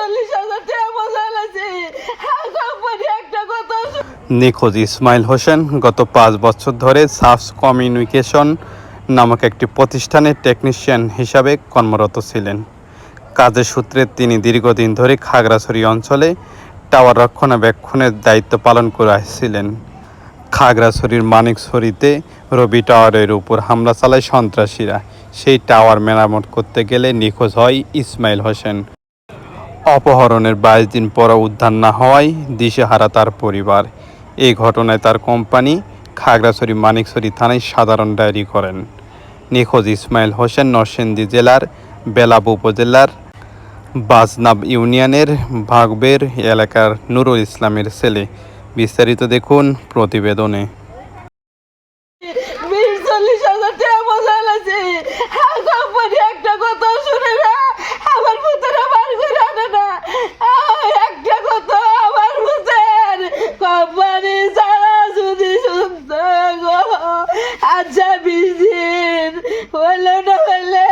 চল্লিশ হাজার টাকা নিখোঁজ ইসমাইল হোসেন গত পাঁচ বছর ধরে সাফস কমিউনিকেশন নামক একটি প্রতিষ্ঠানে টেকনিশিয়ান হিসাবে কর্মরত ছিলেন। কাজের সূত্রে তিনি দীর্ঘদিন ধরে খাগড়াছড়ি অঞ্চলে টাওয়ার রক্ষণাবেক্ষণের দায়িত্ব পালন করে আসছিলেন। খাগড়াছড়ির মানিকছড়িতে রবি টাওয়ারের উপর হামলা চালায় সন্ত্রাসীরা। সেই টাওয়ার মেরামত করতে গেলে নিখোঁজ হয় ইসমাইল হোসেন। অপহরণের বাইশ দিন পর উদ্ধার না হওয়ায় দিশেহারা তার পরিবার। এই ঘটনায় তার কোম্পানি খাগড়াছড়ি, মানিকছড়ি থানায় সাধারণ ডায়েরি করেন। নিখোঁজ ইসমাইল হোসেন নরসিংদী জেলার বেলাব উপজেলার বাজনাব ইউনিয়নের ভাগবের এলাকার নুরুল ইসলামের ছেলে। বিস্তারিত দেখুন প্রতিবেদনে। হ্যাঁ একটা কথা শুনে না আমার পুতেরা বার করে আনে না আহ, একটা কথা আমার পুতের কোম্পানি ছাড়া যদি গো আচ্ছা বিশ দিন হইলে না হইলে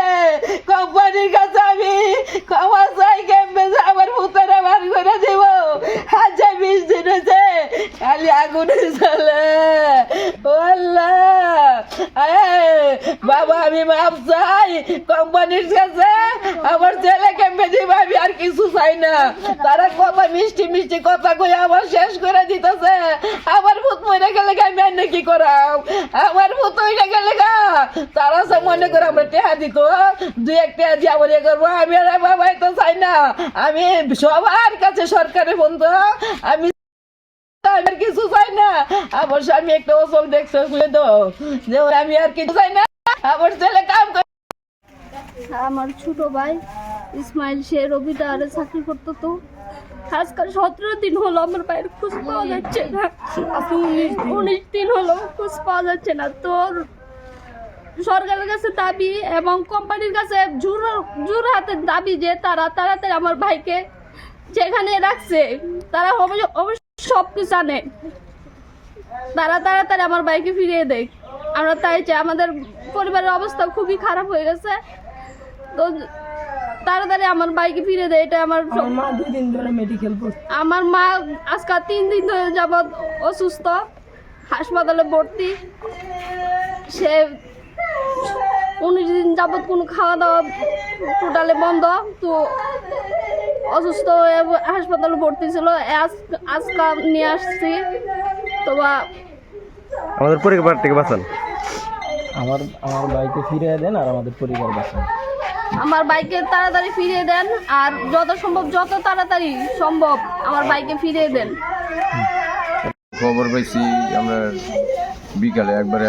কোম্পানির কাছে আমি ক্ষমা চাই কেমবে আমার পুতেরা বার করে দেব? আচ্ছা বিশ দিন হয়েছে, খালি আগুনে চলে বাবা, আমি মাপ চাই। কোম্পানির কাছে আমার ছেলেকে বেঁধে আমি আর কিছু চাই না। তারা কথা মিষ্টি মিষ্টি কথা কই আমার শেষ করে দিতেছে। আমার ভূত মরে গেলে আমি আর কি করাম? আমার ভূত মরে গেলে তারা সব মনে করে আমরা টেহা দিত। দুই এক টেহা দিয়ে আমার ইয়ে করব। আমি আর বাবা তো চাই না। আমি সবার কাছে সরকারের বন্ধু। আমি আমি আর কিছু চাই না। আমার স্বামী একটা ওসব দেখছে খুলে দাও যে আমি আর কিছু চাই না। আমার ছেলে কাম করে আমার ছোট ভাই ইসমাইল সে রবি টাওয়ারে চাকরি করতো তো আজকাল সতেরো দিন হলো আমার ভাইয়ের খোঁজ পাওয়া যাচ্ছে না। উনিশ দিন। হলো খোঁজ পাওয়া যাচ্ছে না। তোর সরকারের কাছে দাবি এবং কোম্পানির কাছে জোর জোর হাতের দাবি যে তারা তাড়াতাড়ি আমার ভাইকে যেখানে রাখছে তারা অবশ্য- সব কিছু আনে তারা তাড়াতাড়ি আমার বাইকে ফিরিয়ে দেয় আমরা তাই চাই। আমাদের পরিবারের অবস্থা খুবই খারাপ হয়ে গেছে। তো তাড়াতাড়ি আমার বাইকে ফিরে দেয় এটা আমার মা দুই দিন ধরে মেডিকেল আমার মা আজকে তিন দিন ধরে যাবৎ অসুস্থ হাসপাতালে ভর্তি। সে উনিশ দিন যাবৎ কোনো খাওয়া দাওয়া টোটালে বন্ধ তো অসুস্থ হয়ে হাসপাতালে ভর্তি ছিল। আজ- আজকে নিয়ে আসছি। তো বা- আমাদের পরিবার থেকে বাঁচান। আমার আমার বাইকে ফিরে দেন আর আমাদের পরিবার বাঁচান। আমার বাইকে তাড়াতাড়ি ফিরিয়ে দেন আর যত সম্ভব যত তাড়াতাড়ি সম্ভব আমার বাইকে ফিরিয়ে দেন। খবর পাইছি আমরা বিকালে একবারে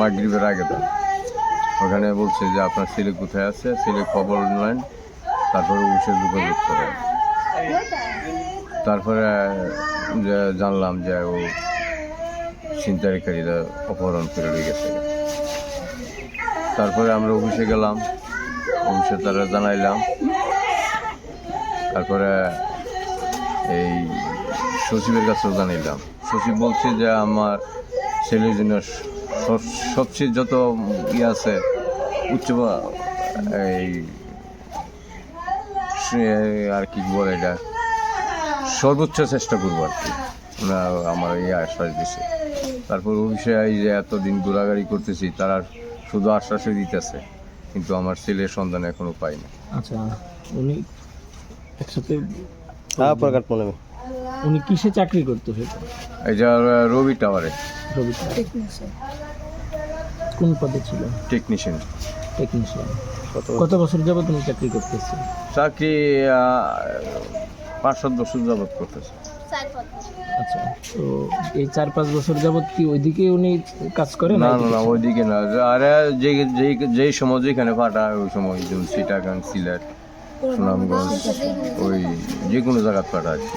মাগরিবের আগে তো। ওখানে বলছে যে আপনার ছেলে কোথায় আছে? ছেলে খবর নেন তারপরে অফিসে যোগাযোগ করে। তারপরে যে জানলাম যে ও ছিনতাইকারীরা অপহরণ করে নিয়ে গেছে। তারপরে আমরা অফিসে গেলাম। অফিসে তারা জানাইলাম। তারপরে এই সচিবের কাছেও জানাইলাম। সচিব বলছে যে আমার ছেলের জন্য সব- সবচেয়ে যত ইয়ে আছে, উচ্চ এই আর কি বলে এটা? সর্বোচ্চ চেষ্টা করব আর কি। আমার এই আশ্বাস দিছে। তারপর অফিসে এই যে এতদিন ঘোরাঘুরি করতেছি, তারা শুধু আশ্বাসই দিতেছে কিন্তু আমার ছেলের সন্ধান এখনও পাই না আচ্ছা উনি একসাথে হ্যাঁ প্রকাট মনে উনি কিসে চাকরি করতো সেটা? এটা রবি টাওয়ারে। রবি কোন পদে ছিল? টেকনিশিয়ান টেকনিশিয়ান কত বছর? যাবত উনি চাকরি করতেছে? চাকরি পাঁচ সাত বছর যাবত করতেছে। আচ্ছা তো এই চার পাঁচ বছর যাবত কি ওইদিকে উনি কাজ করেন না না না ওইদিকে না। আরে যে যেই যেই সময় যেখানে ফাটা ওই সময় যেমন সিটাগাং সিলেট সুনামগঞ্জ ওই যে কোনো জায়গায় ফাটা কি